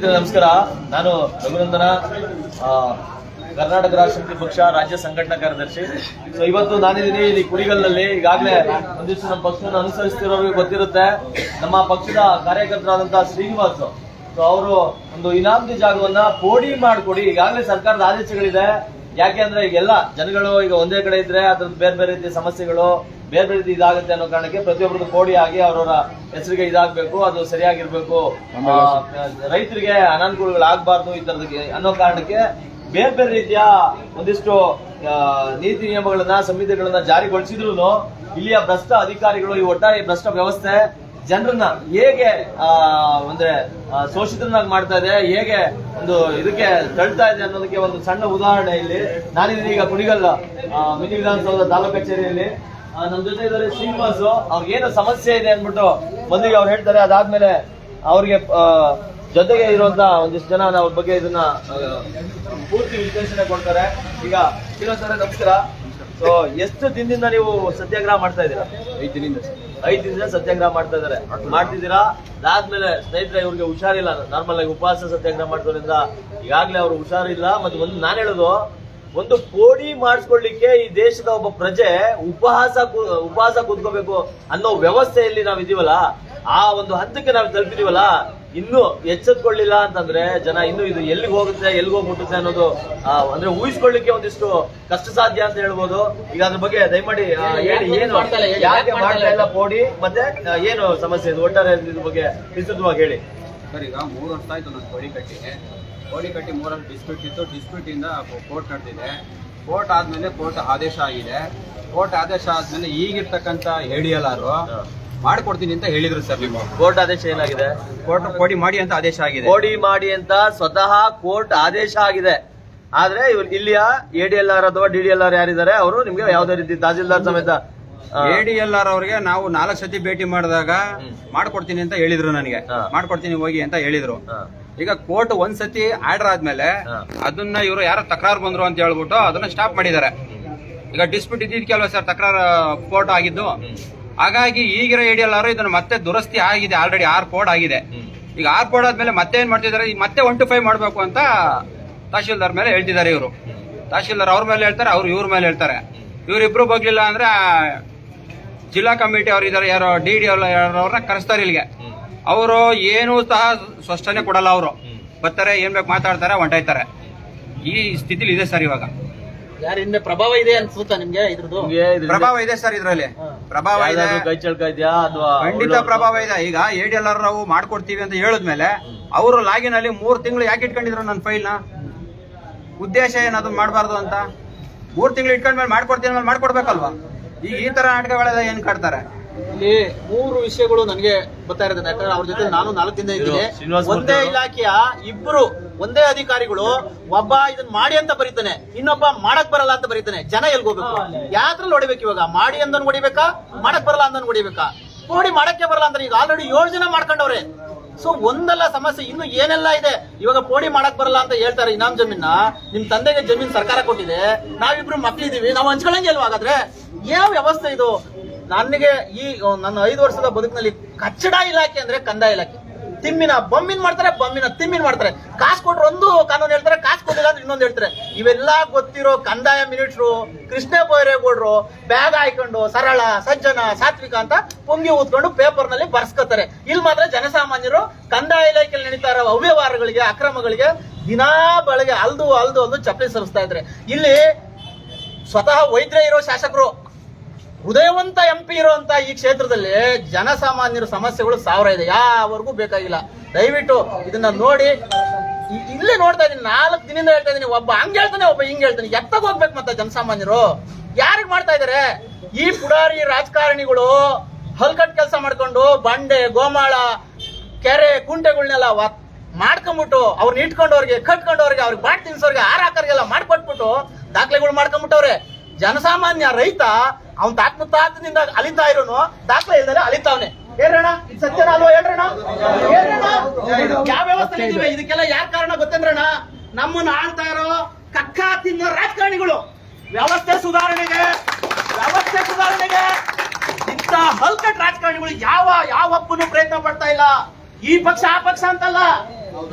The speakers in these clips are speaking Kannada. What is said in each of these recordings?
ನಮಸ್ಕಾರ. ನಾನು ರಘುನಂದನ ಕರ್ನಾಟಕ ರಾಷ್ಟ್ರ ಸಮಿತಿ ಪಕ್ಷ, ರಾಜ್ಯ ಸಂಘಟನಾ ಕಾರ್ಯದರ್ಶಿ. ಸೊ ಇವತ್ತು ನಾನಿದ್ದೀನಿ ಇಲ್ಲಿ ಕುರಿಗಲ್ನಲ್ಲಿ. ಈಗಾಗಲೇ ಒಂದಿಷ್ಟು ನಮ್ಮ ಪಕ್ಷವನ್ನು ಅನುಸರಿಸ್ತಿರೋರಿಗೆ ಗೊತ್ತಿರುತ್ತೆ. ನಮ್ಮ ಪಕ್ಷದ ಕಾರ್ಯಕರ್ತರಾದಂತಹ ಶ್ರೀನಿವಾಸ್. ಸೊ ಅವರು ಒಂದು ಇನಾಮತಿ ಜಾಗವನ್ನ ಪೋಡಿ ಮಾಡಿಕೊಡಿ. ಈಗಾಗಲೇ ಸರ್ಕಾರದ ಆದೇಶಗಳಿದೆ. ಯಾಕೆ ಅಂದ್ರೆ ಈಗೆಲ್ಲ ಜನಗಳು ಈಗ ಒಂದೇ ಕಡೆ ಇದ್ರೆ ಅದ್ರದ್ದು ಬೇರೆ ಬೇರೆ ರೀತಿಯ ಸಮಸ್ಯೆಗಳು. ಬೇರೆ ಬೇರೆ ರೀತಿ ಇದಾಗುತ್ತೆ ಅನ್ನೋ ಕಾರಣಕ್ಕೆ ಪ್ರತಿಯೊಬ್ಬರದ್ದು ಕೋಡಿ ಆಗಿ ಅವರವರ ಹೆಸರಿಗೆ ಇದಾಗಬೇಕು ಅದು ಸರಿಯಾಗಿರ್ಬೇಕು. ರೈತರಿಗೆ ಅನಾನುಕೂಲಗಳಾಗಬಾರ್ದು ಈ ತರದಕ್ಕೆ ಅನ್ನೋ ಕಾರಣಕ್ಕೆ ಬೇರೆ ಬೇರೆ ರೀತಿಯ ಒಂದಿಷ್ಟು ನೀತಿ ನಿಯಮಗಳನ್ನ ಸಂಹಿತೆಗಳನ್ನ ಜಾರಿಗೊಳಿಸಿದ್ರು ಇಲ್ಲಿಯ ಭ್ರಷ್ಟ ಅಧಿಕಾರಿಗಳು ಈ ಒಟ್ಟಾರೆ ಭ್ರಷ್ಟ ವ್ಯವಸ್ಥೆ ಜನರನ್ನ ಹೇಗೆ ಆ, ಅಂದ್ರೆ ಶೋಷಿತರನ್ನಾಗಿ ಮಾಡ್ತಾ ಇದೆ ಹೇಗೆ ಒಂದು ಇದಕ್ಕೆ ತಳ್ತಾ ಇದೆ ಅನ್ನೋದಕ್ಕೆ ಒಂದು ಸಣ್ಣ ಉದಾಹರಣೆ ಇಲ್ಲಿ. ನಾನಿದ್ದೀನಿ ಈಗ ಕುಣಿಗಲ್ ಮಿನಿ ವಿಧಾನಸೌಧ ತಾಲೂಕು ಕಚೇರಿಯಲ್ಲಿ ನಮ್ ಜೊತೆ ಇದ್ದಾರೆ ಶ್ರೀನಿವಾಸ್. ಅವ್ರಿಗೆ ಏನು ಸಮಸ್ಯೆ ಇದೆ ಅಂದ್ಬಿಟ್ಟು ಮೊದಲಿಗೆ ಅವ್ರು ಹೇಳ್ತಾರೆ. ಅದಾದ್ಮೇಲೆ ಅವ್ರಿಗೆ ಜೊತೆಗೆ ಇರುವಂತ ಒಂದಿಷ್ಟು ಜನ ಅವ್ರ ಬಗ್ಗೆ ಇದನ್ನ ಪೂರ್ತಿ ವಿಶ್ಲೇಷಣೆ ಕೊಡ್ತಾರೆ. ಈಗ ಶ್ರೀನಿವಾಸ್ ಅವರೇ ನಮಸ್ಕಾರ ಸೊ ಎಷ್ಟು ದಿನದಿಂದ ನೀವು ಸತ್ಯಾಗ್ರಹ ಮಾಡ್ತಾ ಇದ್ದೀರಾ? ಐದು ದಿನದಿಂದ ಐದು ದಿನದಿಂದ ಸತ್ಯಾಗ್ರಹ ಮಾಡ್ತಾ ಇದಾರೆ ಮಾಡ್ತಿದ್ದೀರಾ? ಅದಾದ್ಮೇಲೆ ಸ್ನೇಹಿತರೆ ಇವ್ರಿಗೆ ಹುಷಾರಿಲ್ಲ. ನಾರ್ಮಲ್ ಆಗಿ ಉಪವಾಸ ಸತ್ಯಾಗ್ರಹ ಮಾಡೋದ್ರಿಂದ ಈಗಾಗಲೇ ಅವ್ರು ಹುಷಾರಿಲ್ಲ. ಮತ್ತೆ ಒಂದು ನಾನು ಹೇಳೋದು ಒಂದು ಕೋಡಿ ಮಾಡಿಸ್ಕೊಳ್ಳಿಕ್ಕೆ ಈ ದೇಶದ ಒಬ್ಬ ಪ್ರಜೆ ಉಪಹಾಸ ಕೂ- ಉಪವಾಸ ಕೂತ್ಕೋಬೇಕು ಅನ್ನೋ ವ್ಯವಸ್ಥೆಯಲ್ಲಿ ನಾವ್ ಇದೀವಲ್ಲ ಆ ಒಂದು ಹಂತಕ್ಕೆ ನಾವು ತಲುಪಿದೀವಲ್ಲ ಇನ್ನು ಎಚ್ಚೆತ್ಕೊಳ್ಳಿಲ್ಲ ಅಂತಂದ್ರೆ ಜನ ಇನ್ನು ಇದು ಎಲ್ಲಿಗೆ ಹೋಗುತ್ತೆ ಎಲ್ಲಿಗೆ ಹೋಗ್ಬಿಟ್ಟುತ್ತೆ ಅನ್ನೋದು ಅಂದ್ರೆ ಊಹಿಸ್ಕೊಳ್ಳಿಕ್ಕೆ ಒಂದಿಷ್ಟು ಕಷ್ಟ ಸಾಧ್ಯ ಅಂತ ಹೇಳ್ಬೋದು. ಈಗ ಅದ್ರ ಬಗ್ಗೆ ದಯಮಾಡಿ ಹೇಳಿ ಏನು ಯಾಕೆ ಮಾಡ್ತಾ ಇಲ್ಲ? ಕೋಡಿ ಮತ್ತೆ ಏನು ಸಮಸ್ಯೆ ಇದು? ಒಟ್ಟಾರೆ ಇದ್ರ ಬಗ್ಗೆ ವಿಸ್ತೃತವಾಗಿ ಹೇಳಿ. ಸರ್ ಈಗ ಮೂರು ವರ್ಷ ಆಯ್ತು ನಾನು ಕೋಡಿ ಕಟ್ಟಿ ಕೋಡಿ ಕಟ್ಟಿ ಮೂರು ವರ್ಷ ಡಿಸ್ಪ್ಯೂಟ್ ಇತ್ತು ಡಿಸ್ಪ್ಯೂಟಿಂದ ಕೋರ್ಟ್ ನಡೆದಿದೆ. ಕೋರ್ಟ್ ಆದ್ಮೇಲೆ ಕೋರ್ಟ್ ಆದೇಶ ಆಗಿದೆ. ಕೋರ್ಟ್ ಆದೇಶ ಆದ್ಮೇಲೆ ಈಗಿರ್ತಕ್ಕಂಥ ಆರ್ ಮಾಡ್ಕೊಡ್ತೀನಿ ಅಂತ ಹೇಳಿದ್ರು ಸರ್ ನಿಮ್ಮ ಕೋರ್ಟ್ ಆದೇಶ ಏನಾಗಿದೆ? ಕೋರ್ಟ್ ಕೋಡಿ ಮಾಡಿ ಅಂತ ಆದೇಶ ಆಗಿದೆ. ಕೋಡಿ ಮಾಡಿ ಅಂತ ಸ್ವತಃ ಕೋರ್ಟ್ ಆದೇಶ ಆಗಿದೆ. ಆದ್ರೆ ಇವ್ರು ಇಲ್ಲಿಯ ಎ ಡಿ ಎಲ್ ಆರ್ ಅಥವಾ ಡಿ ಡಿ ಎಲ್ ಆರ್ ಯಾರಿದ್ದಾರೆ ಅವರು ನಿಮ್ಗೆ ಯಾವುದೇ ರೀತಿ ತಹಸೀಲ್ದಾರ್ ಸಮೇತ ಎಡಿ ಎಲ್ ಆರ್ ಅವ್ರಿಗೆ ನಾವು ನಾಲ್ಕು ಸತಿ ಭೇಟಿ ಮಾಡಿದಾಗ. ಮಾಡ್ಕೊಡ್ತೀನಿ ಅಂತ ಹೇಳಿದ್ರು ನನಗೆ. ಮಾಡ್ಕೊಡ್ತೀನಿ ಹೋಗಿ ಅಂತ ಹೇಳಿದ್ರು. ಈಗ ಕೋರ್ಟ್ ಒಂದ್ ಸತಿ ಆರ್ಡರ್ ಆದ್ಮೇಲೆ. ಅದನ್ನ ಇವರು ಯಾರೋ ತಕರಾರು ಬಂದ್ರು ಅಂತ ಹೇಳ್ಬಿಟ್ಟು ಅದನ್ನ ಸ್ಟಾಪ್ ಮಾಡಿದ್ದಾರೆ. ಈಗ ಡಿಸ್ಪ್ಯೂಟ್ ಇದ್ದಿದ್ಕಲ್ವ ಸರ್ ತಕರಾರು ಕೋರ್ಟ್ ಆಗಿದ್ದು. ಹಾಗಾಗಿ ಈಗಿರೋ ಎಡಿಎಲ್ಆರ್ ಇದನ್ನ ಮತ್ತೆ ದುರಸ್ತಿ ಆಗಿದೆ ಆಲ್ರೆಡಿ ಆರ್ ಕೋಡ್ ಆಗಿದೆ. ಈಗ ಆರ್ ಕೋಡ್ ಆದ್ಮೇಲೆ ಮತ್ತೆ ಏನ್ ಮಾಡ್ತಿದ್ದಾರೆ? ಈಗ ಮತ್ತೆ ಒನ್ ಟು ಫೈವ್ ಮಾಡ್ಬೇಕು ಅಂತ ತಹಶೀಲ್ದಾರ್ ಮೇಲೆ ಹೇಳ್ತಿದ್ದಾರೆ ಇವರು. ತಹಶೀಲ್ದಾರ್ ಅವ್ರ ಮೇಲೆ ಹೇಳ್ತಾರೆ ಅವ್ರು ಇವ್ರ ಮೇಲೆ ಹೇಳ್ತಾರೆ. ಇವರಿಬ್ರು ಬಗ್ಲಿಲ್ಲ ಅಂದ್ರೆ ಜಿಲ್ಲಾ ಕಮಿಟಿ ಅವ್ರು ಇದಾರೆ ಯಾರೋ ಡಿ ಡಿ ಅವ್ರನ್ನ ಕರೆಸ್ತಾರೆ ಇಲ್ಲಿಗೆ. ಅವರು ಏನೂ ಸಹ ಸ್ಪಷ್ಟನೆ ಕೊಡಲ್ಲ ಅವರು. ಬರ್ತಾರೆ ಏನ್ ಬೇಕು ಮಾತಾಡ್ತಾರೆ ಹೊಂಟಾಯ್ತಾರೆ. ಈ ಸ್ಥಿತಿಲಿ ಇದೆ ಸರ್ ಇವಾಗ. ಯಾರಿಂದ ಹಿಂದೆ ಪ್ರಭಾವ ಇದೆ ಅನ್ಸುತ್ತಾ ನಿಮ್ಗೆ ಇದ್ರದ್ದು? ನಿಮ್ಗೆ ಇದ್ರಿಂದ ಪ್ರಭಾವ ಇದೆ ಸರ್ ಇದ್ರಲ್ಲಿ. ಪ್ರಭಾವ ಇದೆ. ಯಾವ್ದಾದ್ರು ಕೈ ಚಳಕ ಇದೆಯಾ ಅಥವಾ ಖಂಡಿತ ಪ್ರಭಾವ ಇದೆ. ಈಗ ಎ ಎಲ್ಲಾರು ನಾವು ಮಾಡ್ಕೊಡ್ತೀವಿ ಅಂತ ಹೇಳಿದ್ಮೇಲೆ ಅವರು ಲಾಗಿನ್ ಅಲ್ಲಿ ಮೂರ್ ತಿಂಗಳು ಯಾಕೆ ಇಟ್ಕೊಂಡಿದ್ರು ನನ್ನ ಫೈಲ್ನ ಉದ್ದೇಶ ಏನದು ಅದನ್ನ ಮಾಡಬಾರ್ದು ಅಂತ? ಮೂರ್ ತಿಂಗಳು ಇಟ್ಕೊಂಡ್ಮೇಲೆ ಮಾಡ್ಕೊಡ್ತೀನಿ ಮೇಲೆ ಮಾಡ್ಕೊಡ್ಬೇಕಲ್ವಾ? ಈಗ ಈ ತರ ನಾಟಕಗಳೆಲ್ಲ ಏನ್ ಕಾಡ್ತಾರೆ? ಇಲ್ಲಿ ಮೂರು ವಿಷಯಗಳು ನನಗೆ ಗೊತ್ತಾ ಇರೋದಿಲ್ಲ ಯಾಕಂದ್ರೆ ಅವ್ರ ಜೊತೆ ನಾನು ನಾಲ್ಕು ದಿನ ಇದ್ದೀನಿ. ಒಂದೇ. ಇಲಾಖೆಯ ಇಬ್ರು ಒಂದೇ ಅಧಿಕಾರಿಗಳು ಒಬ್ಬ ಇದನ್ನ ಮಾಡಿ ಅಂತ ಬರೀತಾನೆ ಇನ್ನೊಬ್ಬ ಮಾಡಕ್ ಬರಲ್ಲ ಅಂತ ಬರೀತಾನೆ. ಜನ ಎಲ್ಗ್ ಹೋಗ್ಬೇಕು? ಯಾವ್ದ್ರಲ್ಲಿ ಹೊಡಿಬೇಕು ಇವಾಗ? ಮಾಡಿ ಅಂದನ್ ಹೊಡಿಬೇಕಾ? ಮಾಡಕ್ ಬರಲ್ಲ ಅಂದನ್ ಹೊಡಿಬೇಕಾ? ನೋಡಿ ಮಾಡಕ್ಕೆ ಬರಲ್ಲ ಅಂದ್ರೆ ಈಗ ಆಲ್ರೆಡಿ ಏಳು ಜನ ಮಾಡ್ಕೊಂಡವ್ರೆ. ಸೊ ಒಂದಲ್ಲ ಸಮಸ್ಯೆ, ಇನ್ನು ಏನೆಲ್ಲ ಇದೆ? ಇವಾಗ ಪೋಡಿ ಮಾಡಕ್ ಬರಲ್ಲ ಅಂತ ಹೇಳ್ತಾರೆ ಇನಾಮ್ ಜಮೀನ ನಿಮ್ ತಂದೆಗೆ ಜಮೀನ್ ಸರ್ಕಾರ ಕೊಟ್ಟಿದೆ. ನಾವಿಬ್ರು ಮಕ್ಳಿದೀವಿ. ನಾವು ಹಂಚ್ಕೊಳ್ಳಂಗೆ ಅಲ್ವಾ ಹಾಗಾದ್ರೆ? ಯಾವ ವ್ಯವಸ್ಥೆ ಇದು? ನನಗೆ ಈ, ನನ್ನ ಐದು ವರ್ಷದ ಬದುಕಿನಲ್ಲಿ ಕಚ್ಚಡ ಇಲಾಖೆ ಅಂದ್ರೆ ಕಂದಾಯ ಇಲಾಖೆ. ತಿಮ್ಮಿನ ಬೊಮ್ಮಿನ ಮಾಡ್ತಾರೆ, ಬೊಮ್ಮಿನ ತಿಮ್ಮಿನ ಮಾಡ್ತಾರೆ. ಕಾಸು ಕೊಟ್ರು ಒಂದು ಕಾನೂನು ಹೇಳ್ತಾರೆ, ಕಾಸು ಕೊಟ್ಟಿಲ್ಲ ಅಂದ್ರೆ ಇನ್ನೊಂದು ಹೇಳ್ತಾರೆ. ಇವೆಲ್ಲ ಗೊತ್ತಿರೋ ಕಂದಾಯ ಮಿನಿಟ್ರು ಕೃಷ್ಣ ಬೈರೇಗೌಡರು, ಬ್ಯಾಗ್ ಹಾಕೊಂಡು ಸರಳ, ಸಜ್ಜನ, ಸಾತ್ವಿಕ ಅಂತ ಪೊಂಗಿ ಊದ್ಕೊಂಡು ಪೇಪರ್ನಲ್ಲಿ ಬರ್ಸ್ಕೊತಾರೆ. ಇಲ್ಲಿ ಮಾತ್ರ ಜನಸಾಮಾನ್ಯರು ಕಂದಾಯ ಇಲಾಖೆಯಲ್ಲಿ ನಡೀತಾ ಇರೋ ಅವ್ಯವಹಾರಗಳಿಗೆ, ಅಕ್ರಮಗಳಿಗೆ ದಿನಾ ಬೆಳಗ್ಗೆ ಅಲ್ದು ಅಲ್ದು ಅಲ್ದು ಚಪ್ಪಲಿ ಸರಿಸ್ತಾ ಇದ್ರೆ. ಇಲ್ಲಿ ಸ್ವತಃ ವೈದ್ಯ ಇರೋ ಶಾಸಕರು ಹೃದಯವಂತ ಎಂ ಪಿ ಇರುವಂತ ಈ ಕ್ಷೇತ್ರದಲ್ಲಿ ಜನಸಾಮಾನ್ಯರ ಸಮಸ್ಯೆಗಳು ಸಾವಿರ ಇದೆ. ಯಾವರೆಗೂ ಬೇಕಾಗಿಲ್ಲ. ದಯವಿಟ್ಟು ಇದನ್ನ ನೋಡಿ. ಇಲ್ಲೇ ನೋಡ್ತಾ ಇದೀನಿ ನಾಲ್ಕು ದಿನದಿಂದ ಹೇಳ್ತಾ ಇದೀನಿ ಒಬ್ಬ ಹಂಗೆ ಹೇಳ್ತಾನೆ, ಒಬ್ಬ ಹಿಂಗ್ ಹೇಳ್ತಾನೆ. ಎತ್ತಗ್ ಹೋಗ್ಬೇಕು ಮತ್ತೆ ಜನಸಾಮಾನ್ಯರು. ಯಾರಿಗೆ ಮಾಡ್ತಾ ಇದಾರೆ? ಈ ಪುಡಾರಿ ರಾಜಕಾರಣಿಗಳು ಹಲ್ಕಟ್ ಕೆಲಸ ಮಾಡ್ಕೊಂಡು ಬಂಡೆ, ಗೋಮಾಳ, ಕೆರೆ ಕುಂಟೆಗಳನ್ನೆಲ್ಲ ಮಾಡ್ಕೊಂಬಿಟ್ಟು ಅವ್ರನ್ನ ಇಟ್ಕೊಂಡವ್ರಿಗೆ, ಕಟ್ಕೊಂಡವ್ರಿಗೆ, ಅವ್ರಿಗೆ ಬಾಟ್ ತಿನ್ಸೋರ್ಗೆ ಆರ್ ಹಾಕೋರ್ಗೆಲ್ಲ ಮಾಡ್ಕೊಟ್ಬಿಟ್ಟು ದಾಖಲೆಗಳು ಮಾಡ್ಕೊಂಬಿಟ್ಟವ್ರೆ. ಜನಸಾಮಾನ್ಯ ರೈತ, ಅವನ್ ತಾತ ತಾತನಿಂದ ಅಲಿತಾ ಇರೋನು, ದಾಖಲೆ ಇಲ್ದರೆ ಅಲಿತಾವ್ನೆ ಹೇಳ್ರಣ ಇದು ಸತ್ಯನ ಅಲ್ವಾ ಹೇಳ್ರಣ ಹೇಳ್ರಣ ಯಾವ ವ್ಯವಸ್ಥೆ ಇದೀವಿ? ಇದಕ್ಕೆಲ್ಲ ಯಾರ ಕಾರಣ ಗೊತ್ತಂದ್ರಣ ನಮ್ಮನ್ನ ಆಳ್ತಾ ಇರೋ ಕಕ್ಕಾ ತಿನ್ನೋ ರಾಜಕಾರಣಿಗಳು. ವ್ಯವಸ್ಥೆ ಸುಧಾರಣೆಗೆ ವ್ಯವಸ್ಥೆ ಸುಧಾರಣೆಗೆ ಇಂತ ಹಲ್ಕಟ್ ರಾಜಕಾರಣಿಗಳು ಯಾವ ಯಾವ ಒಬ್ಬನು ಪ್ರಯತ್ನ ಪಡ್ತಾ ಇಲ್ಲ. ಈ ಪಕ್ಷ, ಆ ಪಕ್ಷ ಅಂತಲ್ಲ.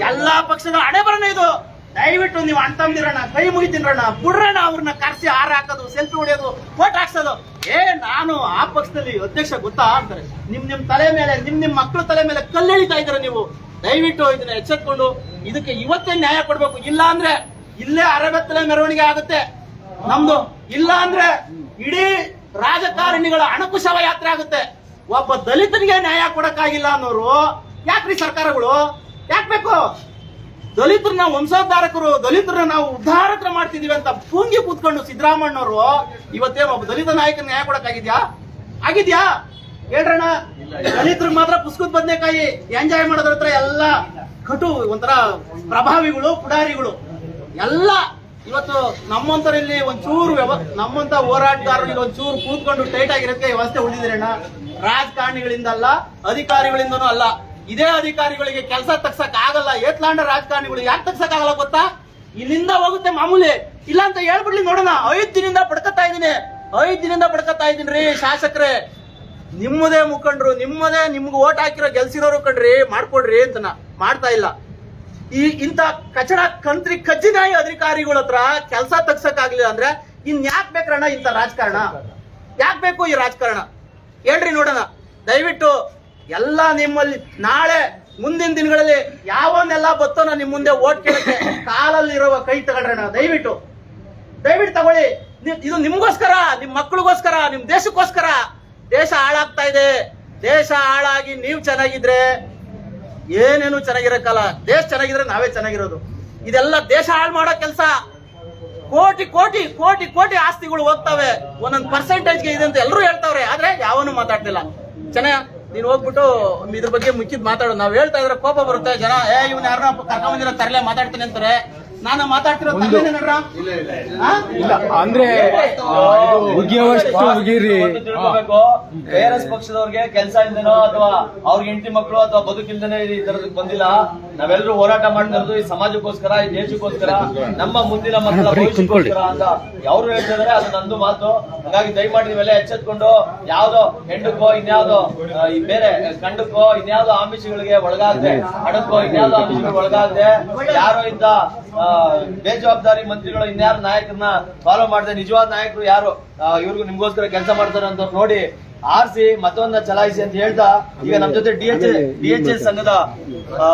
ಎಲ್ಲಾ ಪಕ್ಷದ ಹಣೆ ಇದು. ದಯವಿಟ್ಟು ನೀವು ಅಂತಂದಿರೋಣ ಕೈ ಮುಗಿತೀನಣ್ಣ ಬಿಡ್ರಣ ಅವ್ರನ್ನ ಕರ್ಸಿ ಹಾರ ಹಾಕೋದು, ಸೆಲ್ಫಿ ಹೊಡೆಯೋದು, ಫೋಟೋ ಹಾಕ್ಸೋದು. ಏ, ನಾನು ಆ ಪಕ್ಷದಲ್ಲಿ ಅಧ್ಯಕ್ಷ ಗೊತ್ತಾ ಅಂತಾರೆ. ನಿಮ್ ನಿಮ್ ತಲೆ ಮೇಲೆ, ನಿಮ್ ನಿಮ್ ಮಕ್ಕಳ ತಲೆ ಮೇಲೆ ಕಲ್ಲೆಳಿತಾ ಇದ್ದೀರ ನೀವು? ದಯವಿಟ್ಟು ಇದನ್ನ ಎಚ್ಚೆತ್ಕೊಂಡು, ಇದಕ್ಕೆ ಇವತ್ತೇ ನ್ಯಾಯ ಕೊಡ್ಬೇಕು. ಇಲ್ಲ ಅಂದ್ರೆ ಇಲ್ಲೇ ಅರಬೆತ್ತಲೆ ಮೆರವಣಿಗೆ ಆಗುತ್ತೆ. ನಮ್ದು ಇಲ್ಲ ಅಂದ್ರೆ ಇಡೀ ರಾಜಕಾರಣಿಗಳ ಅಣಕು ಶವಯಾತ್ರೆ ಆಗುತ್ತೆ. ಒಬ್ಬ ದಲಿತನಿಗೆ ನ್ಯಾಯ ಕೊಡಕ್ಕಾಗಿಲ್ಲ ಅನ್ನೋರು ಯಾಕ್ರಿ ಸರ್ಕಾರಗಳು? ಯಾಕ್ ಬೇಕು? ದಲಿತರನ್ನ ವಂಶೋದ್ಧಾರಕರು ದಲಿತರನ್ನ ನಾವು ಉದ್ಧಾರಕರ ಮಾಡ್ತಿದೀವಿ ಅಂತ ಪೂಂಗಿ ಕೂತ್ಕೊಂಡು ಸಿದ್ದರಾಮಣ್ಣವರು ಇವತ್ತೇ ಒಬ್ಬ ದಲಿತ ನಾಯಕನ ನ್ಯಾಯ ಕೊಡಕ್ಕಾಗಿದ್ಯಾ? ಆಗಿದ್ಯಾ? ಹೇಳ್ರಣ್ಣ. ದಲಿತರಿಗೆ ಮಾತ್ರ ಪುಸ್ತಕದ ಬದನೆಕಾಯಿ ಎಂಜಾಯ್ ಮಾಡೋದ್ರ ಹತ್ರ ಎಲ್ಲ ಕಟು ಒಂಥರ ಪ್ರಭಾವಿಗಳು ಪುಡಾರಿಗಳು. ಎಲ್ಲ ಇವತ್ತು ನಮ್ಮಂತರಲ್ಲಿ ಒಂಚೂರು ವ್ಯವ ನಮ್ಮಂತ ಹೋರಾಟಗಾರರಿಗೆ ಒಂಚೂರು ಕೂತ್ಕೊಂಡು ಟೈಟ್ ಆಗಿರೋದಕ್ಕೆ ವ್ಯವಸ್ಥೆ ಉಳಿದಿದ್ರಣ್ಣ ರಾಜಕಾರಣಿಗಳಿಂದ ಅಲ್ಲ ಅಧಿಕಾರಿಗಳಿಂದನೂ ಅಲ್ಲ. ಇದೇ ಅಧಿಕಾರಿಗಳಿಗೆ ಕೆಲಸ ತಗ್ಸಕ್ ಆಗಲ್ಲ, ಏತ್ಲಾಂಡ ರಾಜಕಾರಣಿಗಳು ಯಾಕೆ ತಗ್ಸಕ್ ಆಗಲ್ಲ ಗೊತ್ತಾ? ಇಲ್ಲಿಂದ ಹೋಗುತ್ತೆ ಮಾಮೂಲಿ. ಇಲ್ಲ ಅಂತ ಹೇಳ್ಬಿಡ್ಲಿ ನೋಡೋಣ. ಐದ್ ದಿನದಿಂದ ಬಡ್ಕತ್ತಾ ಇದ್ದೀನಿ. ಐದ್ ದಿನದಿಂದ ಬಡ್ಕತ್ತಾ ಇದ್ದೀನಿ ರೀ ಶಾಸಕರೇ. ನಿಮ್ಮದೇ ಮುಖಂಡ್ರು, ನಿಮ್ಮದೇ ನಿಮ್ಗೆ ಓಟ್ ಹಾಕಿರೋ ಗೆಲ್ಸಿರೋರು ಕಣ್ರಿ, ಮಾಡ್ಕೊಡ್ರಿ ಅಂತ ನಾ ಮಾಡ್ತಾ ಇಲ್ಲ. ಈ ಇಂತ ಕಚಡ ಕಂತ್ರಿ ಕಜ್ಜಿನಾಯಿ ಅಧಿಕಾರಿಗಳ ಹತ್ರ ಕೆಲಸ ತಗ್ಸಕ್ ಆಗ್ಲಿಲ್ಲ ಅಂದ್ರೆ ಇನ್ ಯಾಕ್ ಬೇಕ್ರಣ್ಣ ಇಂತ ರಾಜಕಾರಣ? ಯಾಕ್ ಬೇಕು ಈ ರಾಜಕಾರಣ? ಹೇಳ್ರಿ ನೋಡೋಣ. ದಯವಿಟ್ಟು ಎಲ್ಲ ನಿಮ್ಮಲ್ಲಿ ನಾಳೆ ಮುಂದಿನ ದಿನಗಳಲ್ಲಿ ಯಾವನ್ನೆಲ್ಲ ನಾನು ನಿಮ್ಮ ಮುಂದೆ ಓಟ್ ಕೇಳಕ್ಕೆ ಕಾಲಲ್ಲಿರುವ ಕೈ ತಗೊಳ್ರಣ್ಣ ದಯವಿಟ್ಟು ದಯವಿಟ್ಟು ತಗೊಳ್ಳಿ. ಇದು ನಿಮ್ಗೋಸ್ಕರ ನಿಮ್ಮ ಮಕ್ಕಳಿಗೋಸ್ಕರ ನಿಮ್ಮ ದೇಶಕ್ಕೋಸ್ಕರ. ದೇಶ ಹಾಳಾಗ್ತಾ ಇದೆ. ದೇಶ ಹಾಳಾಗಿ ನೀವು ಚೆನ್ನಾಗಿದ್ರೆ, ಏನೇನು ಚೆನ್ನಾಗಿರಕ್ಕಲ್ಲ, ದೇಶ ಚೆನ್ನಾಗಿದ್ರೆ ನಾವೇ ಚೆನ್ನಾಗಿರೋದು. ಇದೆಲ್ಲ ದೇಶ ಹಾಳು ಮಾಡೋ ಕೆಲಸ. ಕೋಟಿ ಕೋಟಿ ಕೋಟಿ ಕೋಟಿ ಆಸ್ತಿಗಳು ಹೋಗ್ತವೆ. ಒಂದೊಂದು ಪರ್ಸೆಂಟೇಜ್ಗೆ ಇದೆ ಅಂತ ಎಲ್ಲರೂ ಹೇಳ್ತಾವ್ರೆ, ಆದ್ರೆ ಯಾವನು ಮಾತಾಡ್ತಿಲ್ಲ. ಚೆನ್ನಾಗ ನೀನ್ ಹೋಗ್ಬಿಟ್ಟು ಇದ್ರ ಬಗ್ಗೆ ಮುಚ್ಚಿದ್ ಮಾತಾಡೋದು ನಾವ್ ಹೇಳ್ತಾ ಇದ್ರೆ ಕೋಪ ಬರುತ್ತೆ. ಜನ, ಏ, ಇವ್ನ ಯಾರನ್ನ ಕರ್ಕೊಂಡ್ ಬಂದಿರೋ ತರಲೆ ಮಾತಾಡ್ತೀನಿ ಅಂತಾರೆ. ನಾನು ಮಾತಾಡ್ತಿರೋ ಇಲ್ಲ ನಡ್ರ ಹಾ? ಅಂದ್ರೆ ಮುಗಿಯುವಷ್ಟು ಮುಗೀರಿ ಪಕ್ಷದವ್ರಿಗೆ ಕೆಲಸ ಇಲ್ದೇನೋ ಅಥವಾ ಅವ್ರಿಗೆ ಹೆಂಡತಿ ಮಕ್ಕಳು ಅಥವಾ ಬದುಕಿಲ್ದೇನೆ ಈ ತರದಕ್ಕೆ ಬಂದಿಲ್ಲ. ನಾವೆಲ್ಲರೂ ಹೋರಾಟ ಮಾಡ್ತಿರೋದು ಈ ಸಮಾಜಕ್ಕೋಸ್ಕರ ಈ ದೇಶಕ್ಕೋಸ್ಕರ ನಮ್ಮ ಮುಂದಿನ ಮಕ್ಕಳ ಭವಿಷ್ಯಕ್ಕೋಸ್ಕರ ಅಂತ ಯಾರು ಹೇಳ್ತಿದಾರೆ ಅದು ನಂದು ಮಾತು. ಹಾಗಾಗಿ ದಯಮಾಡಿ ನೀವೆಲ್ಲ ಎಚ್ಚೆತ್ಕೊಂಡು ಯಾವ್ದೋ ಹೆಂಡಕ್ಕೋ ಇನ್ಯಾವ್ದೋ ಈ ಬೇರೆ ಗಂಡಕ್ಕೋ ಇನ್ಯಾವ್ದೋ ಆಮಿಷಗಳಿಗೆ ಒಳಗಾಗದೆ ಹಣಕ್ಕೋ ಇನ್ಯಾವ್ದೋ ಆಮಿಷಗಳಿಗೆ ಒಳಗಾಗದೆ ಯಾರೋ ಇದ್ದ ಬೇಜವಾಬ್ದಾರಿ ಮಂತ್ರಿಗಳು ಇನ್ಯಾರು ನಾಯಕರನ್ನ ಫಾಲೋ ಮಾಡದೆ ನಿಜವಾದ ನಾಯಕರು ಯಾರು? ಇವ್ರಿಗೂ ನಿಮ್ಗೋಸ್ಕರ ಕೆಲಸ ಮಾಡ್ತಾರೆ ಅಂತ ನೋಡಿ ಆರ್ಸಿ ಮತವನ್ನ ಚಲಾಯಿಸಿ ಅಂತ ಹೇಳ್ತಾ ಈಗ ನಮ್ ಜೊತೆ D H D H S ಸಂಘದ ಆ,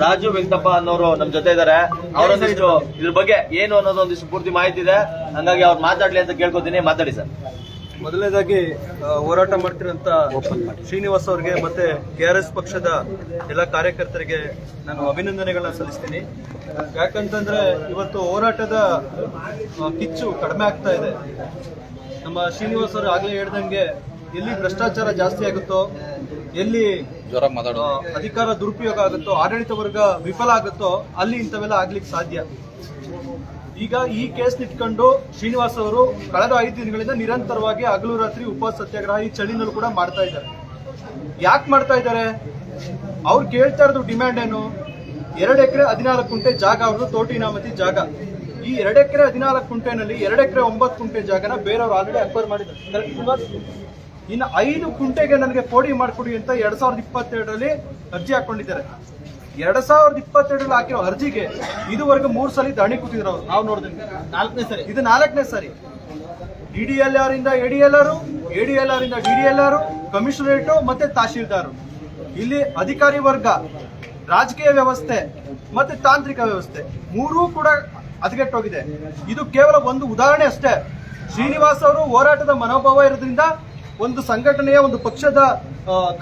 ರಾಜು ವೆಂಕಟಪ್ಪ ಅನ್ನೋರು ನಮ್ ಜೊತೆ ಇದಾರೆ. ಅವರೊಂದಿಷ್ಟು ಇದ್ರ ಬಗ್ಗೆ ಏನು ಅನ್ನೋದು ಒಂದಿಷ್ಟು ಪೂರ್ತಿ ಮಾಹಿತಿ ಇದೆ. ಹಂಗಾಗಿ ಅವ್ರು ಮಾತಾಡ್ಲಿ ಅಂತ ಕೇಳ್ಕೊತೀನಿ. ಮಾತಾಡಿ ಸರ್. ಮೊದಲನೇದಾಗಿ ಹೋರಾಟ ಮಾಡ್ತಿರೋಂಥ ಶ್ರೀನಿವಾಸ್ ಅವರಿಗೆ ಮತ್ತೆ ಕೆ ಆರ್ ಎಸ್ ಪಕ್ಷದ ಎಲ್ಲ ಕಾರ್ಯಕರ್ತರಿಗೆ ನಾನು ಅಭಿನಂದನೆಗಳನ್ನ ಸಲ್ಲಿಸ್ತೀನಿ. ಯಾಕಂತಂದ್ರೆ ಇವತ್ತು ಹೋರಾಟದ ಕಿಚ್ಚು ಕಡಿಮೆ ಆಗ್ತಾ ಇದೆ. ನಮ್ಮ ಶ್ರೀನಿವಾಸ್ ಅವರು ಆಗ್ಲೇ ಹೇಳ್ದಂಗೆ ಎಲ್ಲಿ ಭ್ರಷ್ಟಾಚಾರ ಜಾಸ್ತಿ ಆಗುತ್ತೋ ಎಲ್ಲಿ ಅಧಿಕಾರ ದುರುಪಯೋಗ ಆಗುತ್ತೋ ಆಡಳಿತ ವರ್ಗ ವಿಫಲ ಆಗುತ್ತೋ ಅಲ್ಲಿ ಇಂಥವೆಲ್ಲ ಆಗ್ಲಿಕ್ಕೆ ಸಾಧ್ಯ. ಈಗ ಈ ಕೇಸ್ ಇಟ್ಕೊಂಡು ಶ್ರೀನಿವಾಸ್ ಅವರು ಕಳೆದ ಐದು ದಿನಗಳಿಂದ ನಿರಂತರವಾಗಿ ಹಗಲು ರಾತ್ರಿ ಉಪವಾಸ ಸತ್ಯಾಗ್ರಹ ಈ ಚಳಿನಲ್ಲೂ ಕೂಡ ಮಾಡ್ತಾ ಇದ್ದಾರೆ. ಯಾಕೆ ಮಾಡ್ತಾ ಇದ್ದಾರೆ? ಅವ್ರು ಕೇಳ್ತಾ ಇರೋದು ಡಿಮ್ಯಾಂಡ್ ಏನು? ಎರಡು ಎಕರೆ ಹದಿನಾಲ್ಕು ಕುಂಟೆ ಜಾಗ ಅವ್ರದ್ದು, ತೋಟಿನಾಮತಿ ಜಾಗ. ಈ ಎರಡು ಎಕರೆ ಹದಿನಾಲ್ಕು ಕುಂಟೆನಲ್ಲಿ ಎರಡು ಎಕರೆ ಒಂಬತ್ತು ಕುಂಟೆ ಜಾಗನ ಬೇರೆಯವರು ಆಲ್ರೆಡಿ ಅಕ್ವೈರ್ ಮಾಡಿದ್ದಾರೆ? ಇನ್ನು ಐದು ಕುಂಟೆಗೆ ನನಗೆ ಪೋಡಿ ಮಾಡಿಕೊಡಿ ಅಂತ ಎರಡ್ ಸಾವಿರದ ಇಪ್ಪತ್ತೆರಡರಲ್ಲಿ ಅರ್ಜಿ ಹಾಕೊಂಡಿದ್ದಾರೆ. ಎರಡ್ ಸಾವಿರದ ಇಪ್ಪತ್ತೆರಡರಲ್ಲಿ ಹಾಕಿರೋ ಅರ್ಜಿಗೆ ಇದುವರೆಗೂ ಮೂರು ಸಲ ದಣಿ ಕೂತಿದ್ರು ಅವ್ರು. ನಾವು ನೋಡಿದ್ವಿ ನಾಲ್ಕನೇ ಸರಿ. ಇದು ನಾಲ್ಕನೇ ಸರಿ. ಡಿಡಿಎಲ್ಆರ್ ಇಂದ ಎಡಿಎಲ್ಆರ್ ಎಡಿಎಲ್ಆರ್ ಇಂದ ಡಿಡಿಎಲ್ಆರ್ ಕಮಿಷನರೇಟ್ ಮತ್ತೆ ತಹಶೀಲ್ದಾರ್. ಇಲ್ಲಿ ಅಧಿಕಾರಿ ವರ್ಗ ರಾಜಕೀಯ ವ್ಯವಸ್ಥೆ ಮತ್ತೆ ತಾಂತ್ರಿಕ ವ್ಯವಸ್ಥೆ ಮೂರೂ ಕೂಡ ಹದಗೆಟ್ಟೋಗಿದೆ ಇದು ಕೇವಲ ಒಂದು ಉದಾಹರಣೆ ಅಷ್ಟೇ. ಶ್ರೀನಿವಾಸ್ ಅವರು ಹೋರಾಟದ ಮನೋಭಾವ ಇರೋದ್ರಿಂದ ಒಂದು ಸಂಘಟನೆಯ ಒಂದು ಪಕ್ಷದ